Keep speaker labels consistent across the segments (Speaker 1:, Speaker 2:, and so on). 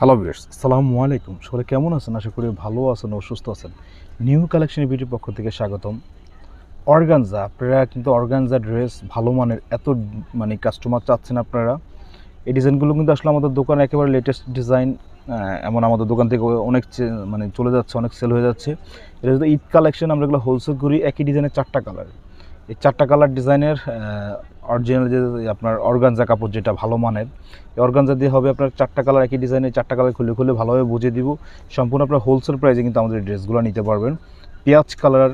Speaker 1: Hello viewers আসসালামু আলাইকুম। সকলে কেমন আছেন? আশা করি ভালো আছেন ও সুস্থ আছেন। নিউ কালেকশন বিউটির পক্ষ থেকে স্বাগতম। অর্গানজা আপনারা কিন্তু অর্গানজা ড্রেস ভালো মানের এত মানে কাস্টমার চাচ্ছেন আপনারা। এই ডিজাইনগুলো কিন্তু আসলে আমাদের দোকানে একেবারে লেটেস্ট ডিজাইন এমন আমাদের দোকান থেকে অনেক মানে চলে যাচ্ছে, অনেক সেল হয়ে যাচ্ছে। এটা যদি ঈদ কালেকশন আমরা এগুলো হোলসেল করি, একই ডিজাইনের চারটা কালার এই চারটা কালার ডিজাইনের অরিজিনাল যে আপনার অর্গানজা কাপড় যেটা ভালো মানের, এই অর্গানজা দিয়ে হবে আপনার চারটা কালার একই ডিজাইনের চারটা কালার খুলে খুলে ভালোভাবে বুঝিয়ে দিব। সম্পূর্ণ আপনার হোলসেল প্রাইসে কিন্তু আমাদের ড্রেসগুলো নিতে পারবেন। পেঁয়াজ কালার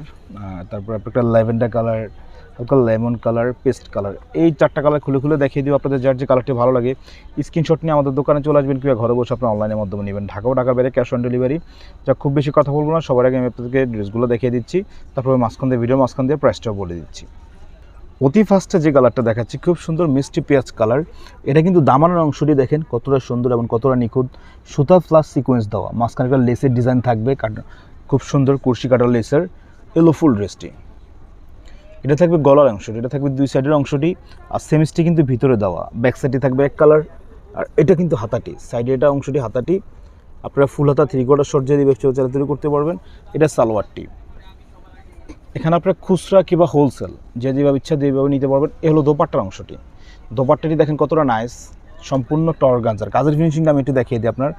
Speaker 1: তারপর আপনার একটা ল্যাভেন্ডার কালার হালকা লেমন কালার পেস্ট কালার এই চারটা কালার খুলে খুলে দেখিয়ে দিব আপনাদের যার যে কালারটি ভালো লাগে। স্ক্রিনশট নিয়ে আমাদের দোকানে চলে আসবেন কিংবা ঘরে বসে আপনার অনলাইনের মাধ্যমে নেবেন। ঢাকা ও ঢাকার বাইরে ক্যাশ অন ডেলিভারি যা খুব বেশি কথা বলব না, সবার আগে আমি আপনাদেরকে ড্রেসগুলো দেখিয়ে দিচ্ছি। তারপরে মাঝখান দিয়ে ভিডিও মাঝখান দিয়ে প্রাইসটাও বলে দিচ্ছি। অতি ফার্স্টে যে কালারটা দেখাচ্ছি, খুব সুন্দর মিষ্টি পেঁয়াজ কালার। এটা কিন্তু দামানোর অংশটি দেখেন, কতটা সুন্দর এবং কতটা নিখুঁত। সুতা প্লাস সিকোয়েন্স দেওয়া, মাঝখানে একটা লেসের ডিজাইন থাকবে খুব সুন্দর কুর্সি কাটার লেসের এলো ফুল ড্রেসটি এটা থাকবে গলার অংশটি, এটা থাকবে দুই সাইডের অংশটি, আর সেমিসটি কিন্তু ভিতরে দেওয়া। ব্যাক সাইডে থাকবে এক কালার আর এটা কিন্তু হাতাটি। সাইডে এটা অংশটি হাতাটি। আপনারা ফুল হাতা থ্রি কোয়ার্টার শর্ট যদি ব্যবসা চালাচালি করতে পারবেন। এটা সালোয়ারটি। এখানে আপনার খুচরা কিংবা হোলসেল যে যেভাবে ইচ্ছা যেভাবে নিতে পারবেন, এ হলো দোপাট্টার অংশটি। দোপাট্টাটি দেখেন কতটা নাইস সম্পূর্ণ টর গাঞ্জার কাজের ফিনিশিংটা আমি একটু দেখিয়ে দিই আপনার।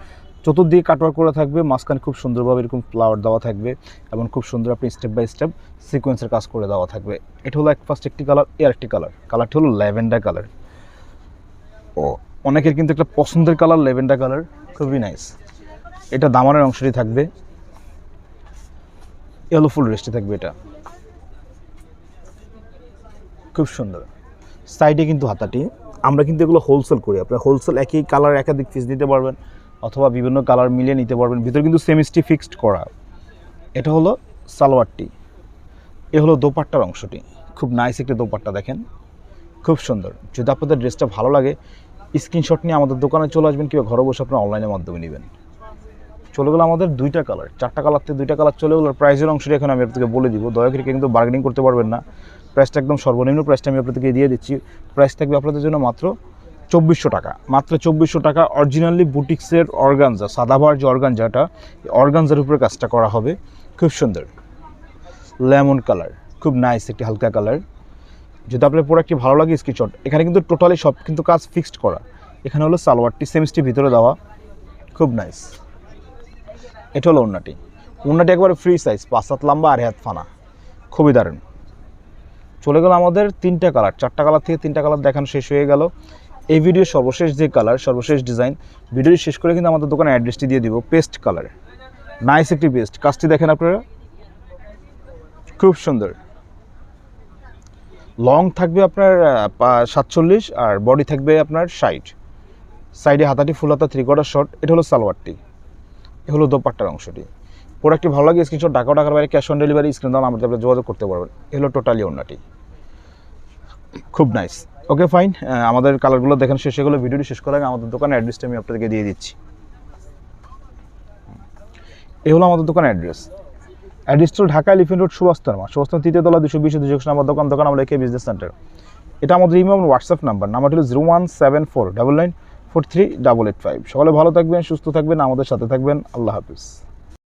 Speaker 1: চতুর্দিকে কাটওয়ার করা থাকবে, মাঝখানে খুব সুন্দরভাবে এরকম ফ্লাওয়ার দেওয়া থাকবে এবং খুব সুন্দর আপনি স্টেপ বাই স্টেপ সিকোয়েন্সের কাজ করে দেওয়া থাকবে। এটা হলো এক ফার্স্ট একটি কালারের একটি কালার কালারটি হলো ল্যাভেন্ডার কালার ও, অনেকের কিন্তু একটা পছন্দের কালার ল্যাভেন্ডার কালার খুবই নাইস এটা দামানের অংশটি থাকবে। ইয়েলো ফুল রেস্টে থাকবে এটা। খুব সুন্দর। সাইডে কিন্তু হাতাটি। আমরা কিন্তু এগুলো হোলসেল করি। আপনার হোলসেল একই কালার একাধিক পিস দিতে পারবেন অথবা বিভিন্ন কালার মিলিয়ে নিতে পারবেন। ভিতরে কিন্তু সেমিস্টি ফিক্সড করা। এটা হলো সালোয়ারটি এ হলো দোপাট্টার অংশটি। খুব নাইস একটি দোপাট্টা দেখেন। খুব সুন্দর। যদি আপনাদের ড্রেসটা ভালো লাগে স্ক্রিনশট নিয়ে আমাদের দোকানে চলে আসবেন কিংবা ঘরে বসে আপনার অনলাইনের মাধ্যমে নেবেন। চলে গেলো আমাদের দুইটা কালার চারটা কালার থেকে দুইটা কালার চলে গেলো প্রাইসের অংশটি এখন আমি আপনাদেরকে বলে দিব। দয়া করে কিন্তু বার্গেনিং করতে পারবেন না। প্রাইসটা একদম সর্বনিম্ন প্রাইসটা আমি আপনাদেরকে দিয়ে দিচ্ছি। প্রাইস থাকবে আপনাদের জন্য মাত্র চব্বিশশো টাকা। মাত্র চব্বিশশো টাকা অরিজিনালি বুটিক্সের অর্গানজা সাদাভার যে অর্গানজাটা অর্গানজার উপরে কাজটা করা হবে। খুব সুন্দর। লেমন কালার, খুব নাইস একটি হালকা কালার। যদি আপনার প্রোডাক্টটি ভালো লাগে স্ক্রিনশট এখানে কিন্তু টোটালি সব কিন্তু কাজ ফিক্সড করা। এখানে হলো সালোয়ারটি সেমিস্টি ভিতরে দেওয়া। খুব নাইস এটা হলো ওন্নাটি ওন্নাটি একবারে ফ্রি সাইজ পাঁচ সাত লম্বা আর হাত ফানা। খুবই দারুণ। চলে গেল আমাদের তিনটা কালার চারটা কালার থেকে তিনটা কালার দেখানো শেষ হয়ে গেল। এই ভিডিওর সর্বশেষ যে কালার সর্বশেষ ডিজাইন ভিডিওটি শেষ করে কিন্তু আমাদের দোকানে অ্যাড্রেসটি দিয়ে দিব পেস্ট কালার নাইস একটি পেস্ট কাজটি দেখেন আপনারা। খুব সুন্দর। লং থাকবে আপনার সাতচল্লিশ আর বডি থাকবে আপনার ষাট। সাইডে হাতাটি ফুল হাতা থ্রি কোয়ার্টার শর্ট এটা হলো সালোয়ারটি। এ হলো দোপাট্টার অংশটি। প্রোডাক্টটি ভালো লাগে স্ক্রিনশট ঢাকা ও ঢাকার বাইরে ক্যাশ অন ডেলিভারি স্ক্রিন দাম আমাদের আপনি যোগাযোগ করতে পারবেন। এ হলো টোটালি অন্যটি। খুব নাইস ওকে ফাইন আমাদের কালারগুলো দেখেন, শেষ হয়ে গেলো ভিডিওটি শেষ করার আগে আমাদের দোকানের অ্যাড্রেসটা আমি আপনাদেরকে দিয়ে দিচ্ছি। এই হলো আমাদের দোকানের অ্যাড্রেস অ্যাড্রেসটা হলো ঢাকা এলিফেন্ট রোড সুবাস্তারমা সুবাস্তার তৃতীয় তলা, দুশো বিশ, দুশো আমার দোকান দোকান আমরা একে বিজনেস সেন্টার এটা আমাদের ইমেল হোয়াটসঅ্যাপ নাম্বার নাম্বার হলো zero one seven four double nine four three double eight five সকলে ভালো থাকবেন, সুস্থ থাকবেন, আমাদের সাথে থাকবেন। আল্লাহ হাফিজ।